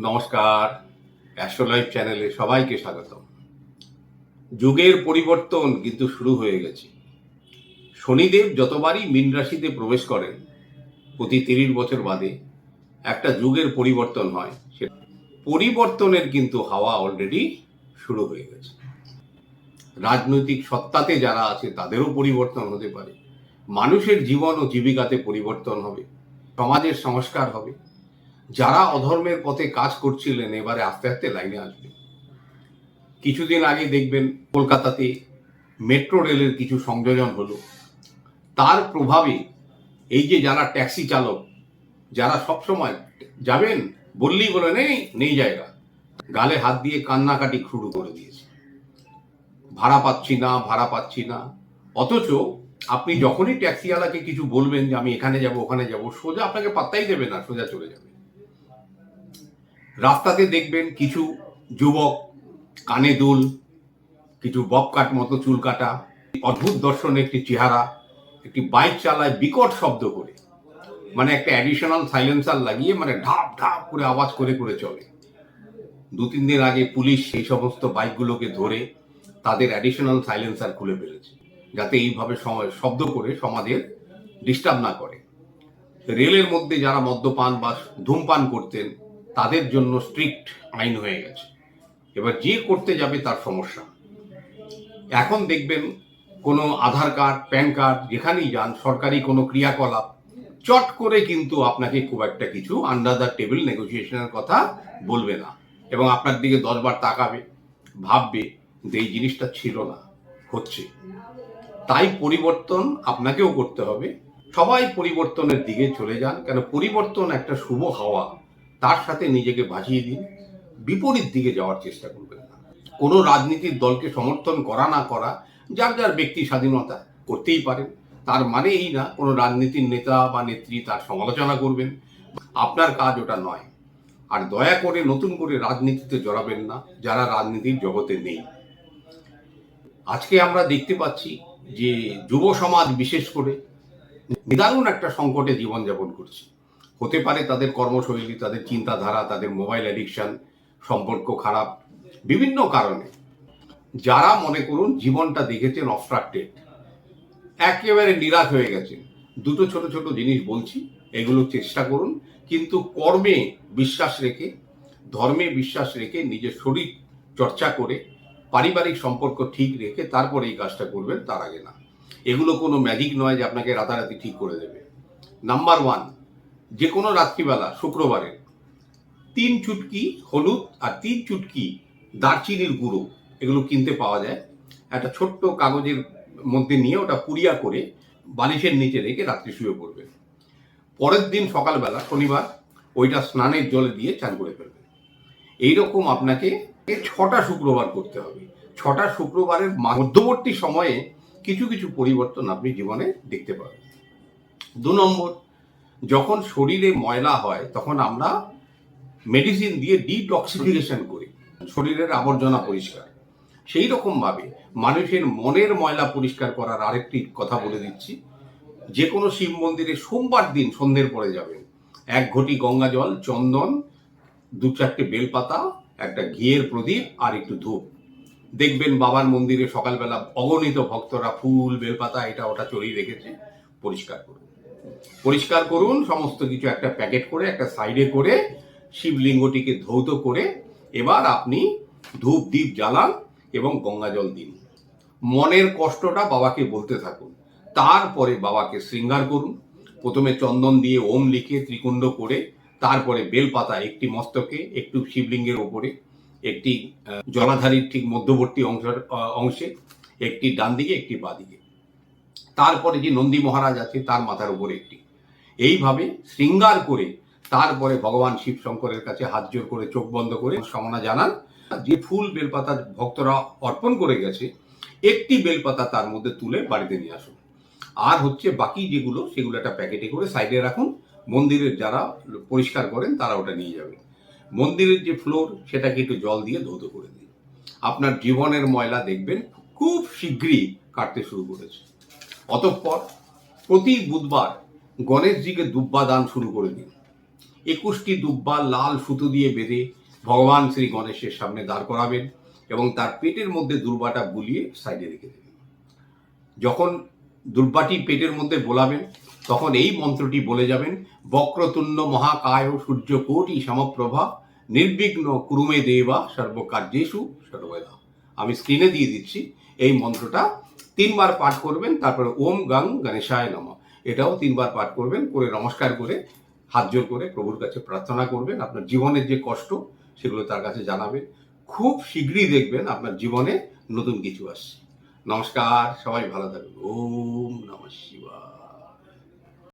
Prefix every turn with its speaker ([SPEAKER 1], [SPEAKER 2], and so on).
[SPEAKER 1] নমস্কার অ্যাস্ট্রোলাইফ চ্যানেলে সবাইকে স্বাগতম। যুগের পরিবর্তন কিন্তু শুরু হয়ে গেছে। শনিদেব যতবারই মীন রাশিতে প্রবেশ করেন, প্রতি তিরিশ বছর বাদে একটা যুগের পরিবর্তন হয়। সে পরিবর্তনের কিন্তু হাওয়া অলরেডি শুরু হয়ে গেছে। রাজনৈতিক সত্তাতে যারা আছে, তাদেরও পরিবর্তন হতে পারে। মানুষের জীবন ও জীবিকাতে পরিবর্তন হবে। সমাজের সংস্কার হবে। যারা অধর্মের পথে কাজ করছিলেন, এবারে আস্তে আস্তে লাইনে আসবে। কিছুদিন আগে দেখবেন কলকাতাতে মেট্রো রেলের কিছু সংযোজন হলো। তার প্রভাবে এই যে যারা ট্যাক্সি চালক, যারা সবসময় যাবেন বললেই বলে নেই নেই জায়গা। গালে হাত দিয়ে কান্নাকাটি শুরু করে দিয়েছে। ভাড়া পাচ্ছি না, ভাড়া পাচ্ছি না। অথচ আপনি যখনই ট্যাক্সিওয়ালাকে কিছু বলবেন যে আমি এখানে যাব, ওখানে যাব, সোজা আপনাকে পাত্তাই দেবে না, সোজা চলে যাবে। রাস্তাতে দেখবেন কিছু যুবক কানে দুল, কিছু বব কাট মতো চুল কাটা, অদ্ভুত দর্শন একটি চেহারা, একটি বাইক চালায় বিকট শব্দ করে। মানে একটা অ্যাডিশনাল সাইলেন্সার লাগিয়ে মানে ঢাপ ঢাপ করে আওয়াজ করে করে চলে। দু তিন দিন আগে পুলিশ সেই সমস্ত বাইকগুলোকে ধরে তাদের অ্যাডিশনাল সাইলেন্সার খুলে ফেলেছে, যাতে এইভাবে সময়, শব্দ করে সমাজের ডিস্টার্ব না করে। রেলের মধ্যে যারা মদ্যপান বা ধূমপান করতেন তাদের জন্য স্ট্রিক্ট আইন হয়ে গেছে। এবার যে করতে যাবে তার সমস্যা। এখন দেখবেন কোনো আধার কার্ড, প্যান কার্ড যেখানেই যান, সরকারি কোনো ক্রিয়াকলাপ, চট করে কিন্তু আপনাকে খুব একটা কিছু আন্ডার দ্য টেবিল নেগোসিয়েশনের কথা বলবে না। এবং আপনার দিকে দশবার তাকাবে, ভাববে যে এই জিনিসটা ছিল না, হচ্ছে। তাই পরিবর্তন আপনাকেও করতে হবে। সবাই পরিবর্তনের দিকে চলে যান। কেন? পরিবর্তন একটা শুভ হাওয়া। তার সাথে নিজেকে বাজিয়ে দিন। বিপরীত দিকে যাওয়ার চেষ্টা করবেন না। কোনো রাজনীতির দলকে সমর্থন করা না করা, যার যার ব্যক্তি স্বাধীনতা করতেই পারেন। তার মানে এই না কোনো রাজনীতির নেতা বা নেত্রী তার সমালোচনা করবেন। আপনার কাজ ওটা নয়। আর দয়া করে নতুন করে রাজনীতিতে জড়াবেন না, যারা রাজনীতির জগতে নেই। আজকে আমরা দেখতে পাচ্ছি যে যুব সমাজ বিশেষ করে নিদারুণ একটা সংকটে জীবনযাপন করছে। হতে পারে তাদের কর্মশৈলী, তাদের চিন্তাধারা, তাদের মোবাইল অ্যাডিকশন সম্পর্ক খারাপ, বিভিন্ন কারণে। যারা মনে করুন জীবনটা দেখেছেন অবস্ট্রাক্টেড একেবারে নিরাশ হয়ে গেছেন। দুটো ছোট ছোট জিনিস বলছি, এগুলো চেষ্টা করুন, কিন্তু কর্মে বিশ্বাস রেখে, ধর্মে বিশ্বাস রেখে, নিজের শরীর চর্চা করে, পারিবারিক সম্পর্ক ঠিক রেখে তারপরে এই কাজটা করবেন, তার আগে না। এগুলো কোনো ম্যাজিক নয় যে আপনাকে রাতারাতি ঠিক করে দেবে। নাম্বার ওয়ান যে কোনো রাত্রিবেলা, শুক্রবারে। তিন চুটকি হলুদ আর তিন চুটকি দারচিনির গুঁড়ো, এগুলো কিনতে পাওয়া যায়। একটা ছোট্ট কাগজের মধ্যে নিয়ে ওটা পুড়িয়া করে বালিশের নিচে রেখে রাত্রি শুয়ে পড়বেন পরের দিন সকালবেলা, শনিবার, ওইটা স্নানের জলে দিয়ে চান করে ফেলবেন এইরকম আপনাকে ছটা শুক্রবার করতে হবে। ছটা শুক্রবারের মধ্যবর্তী সময়ে কিছু কিছু পরিবর্তন আপনি জীবনে দেখতে পাবেন। দু নম্বর যখন শরীরে ময়লা হয়, তখন আমরা মেডিসিন দিয়ে ডিটক্সিফিকেশন করি। শরীরের আবর্জনা পরিষ্কার। সেই রকমভাবে মানুষের মনের ময়লা পরিষ্কার করার আরেকটি কথা বলে দিচ্ছি। যে কোনো শিব মন্দিরে সোমবার দিন সন্ধ্যের পরে যাবেন। এক ঘটি গঙ্গা জল, চন্দন, দু চারটে বেলপাতা, একটা ঘিয়ের প্রদীপ আর একটু ধূপ। দেখবেন বাবার মন্দিরে সকালবেলা অগণিত ভক্তরা ফুল, বেলপাতা, এটা ওটা চড়িয়ে রেখেছে। পরিষ্কার করুন। পরিষ্কার করুন, সমস্ত কিছু একটা প্যাকেট করে, একটা সাইডে করে, শিবলিঙ্গটিকে ধৌত করে, এবার আপনি ধূপ দ্বীপ জ্বালান এবং গঙ্গা জল দিন। মনের কষ্টটা বাবাকে বলতে থাকুন। তারপরে বাবাকে শৃঙ্গার করুন। প্রথমে চন্দন দিয়ে ওম লিখে ত্রিকুণ্ড করে, তারপরে বেলপাতা একটি মস্তকে, একটু শিবলিঙ্গের ওপরে, একটি জলাধারীর ঠিক মধ্যবর্তী অংশ অংশে, একটি ডান দিকে, একটি বাঁ দিকে। তারপরে যে নন্দী মহারাজ আছে, তার মাথার উপরে একটি। এইভাবে শৃঙ্গার করে তারপরে ভগবান শিব শঙ্করের কাছে হাত জোর করে, চোখ বন্ধ করে সমনা জানান যে ফুল বেলপাতা ভক্তরা অর্পণ করে গেছে, একটি বেলপাতা তার মধ্যে তুলে বাড়িতে নিয়ে আসুন। আর হচ্ছে বাকি যেগুলো, সেগুলো একটা প্যাকেটে করে সাইডে রাখুন, মন্দিরের যারা পরিষ্কার করেন তারা ওটা নিয়ে যাবে। মন্দিরের যে ফ্লোর সেটাকে একটু জল দিয়ে ধৌত করে দিন। আপনার জীবনের ময়লা দেখবেন, খুব শীঘ্রই কাটতে শুরু করেছে। অতঃপর প্রতি বুধবার গণেশজিকে দুব্বা দান শুরু করে দিন। একুশটি দুব্বা লাল সুতো দিয়ে বেঁধে ভগবান শ্রী গণেশের সামনে দাঁড় করাবেন এবং তার পেটের মধ্যে দুর্বাটা বুলিয়ে সাইডে রেখে দেবেন। যখন দুর্বাটি পেটের মধ্যে বোলাবেন, তখন এই মন্ত্রটি বলে যাবেন, বক্রতুণ্ড মহাকায় সূর্যকোটি সমপ্রভা, নির্বিঘ্ন কুরুমে দেবা সর্বকার্যেষু সর্বদা। আমি স্ক্রিনে দিয়ে দিচ্ছি, এই মন্ত্রটা তিনবার পাঠ করবেন, তারপরে ওম গাং গণেশায় নম। এটাও তিনবার পাঠ করবেন, করে নমস্কার করে, হাত জোর করে প্রভুর কাছে প্রার্থনা করবেন, আপনার জীবনের যে কষ্ট সেগুলো তার কাছে জানাবেন। খুব শীঘ্রই দেখবেন আপনার জীবনে নতুন কিছু আসছে। নমস্কার, সবাই ভালো থাকবেন। ওম নম শিবায়।